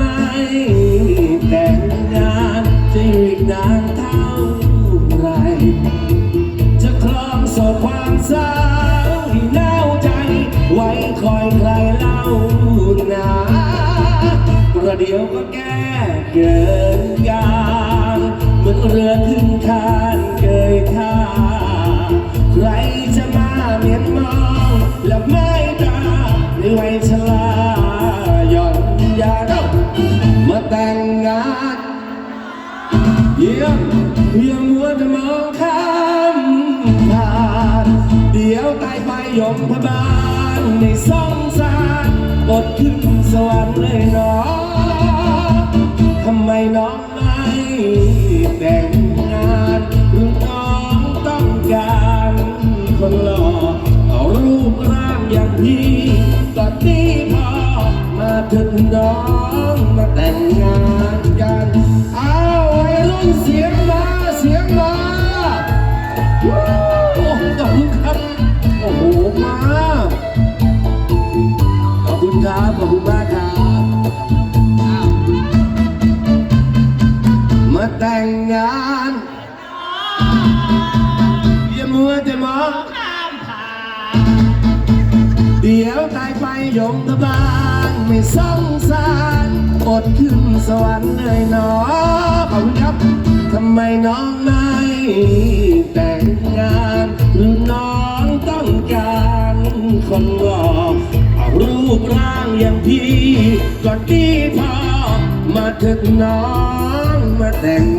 ไม่แต่งงานจะอยู่นเท่าไร จะคลองสดความเศร้าที่เน่ใจ ไว้คอยใครเล่าหนาประเดี๋ยวก็แก้เกินการเหมือนเรือขึ้นคานเกยท่าใครจะมาเมียมองและไม่ตาในวัย ยาเด้ามาแต่งงานเยี่ยมเพียงมัวจะมองข้ามผ่านเดี๋ยวตายไปยมพบาลในสองสารอดขึ้นสวรรค์เลยเนาะทำไมน้องไม่แต่งงานหรือน้องต้องการคนหล่อเอารูปร่างอย่างพี่ก็ดี ถึงน้องมาแต่งงานกันเอาวัยรุ่นเสียงมาเสียงมาวู้โอ้ขอบคุณครับโอ้โหมาขอบคุณครับขอบคุณมากครับมาแต่งงานอย่ามัวแต่มองข้ามา เดี๋ยวตายไปยมทบาลไม่สงสารอดขึ้นสวรรค์เลยเนาะขอบคุณครับทำไมน้องไม่แต่งงานหรือน้องต้องการคนหล่อเอารูปร่างอย่างพี่ก่อนดีพอมาถึงน้องมาแต่ง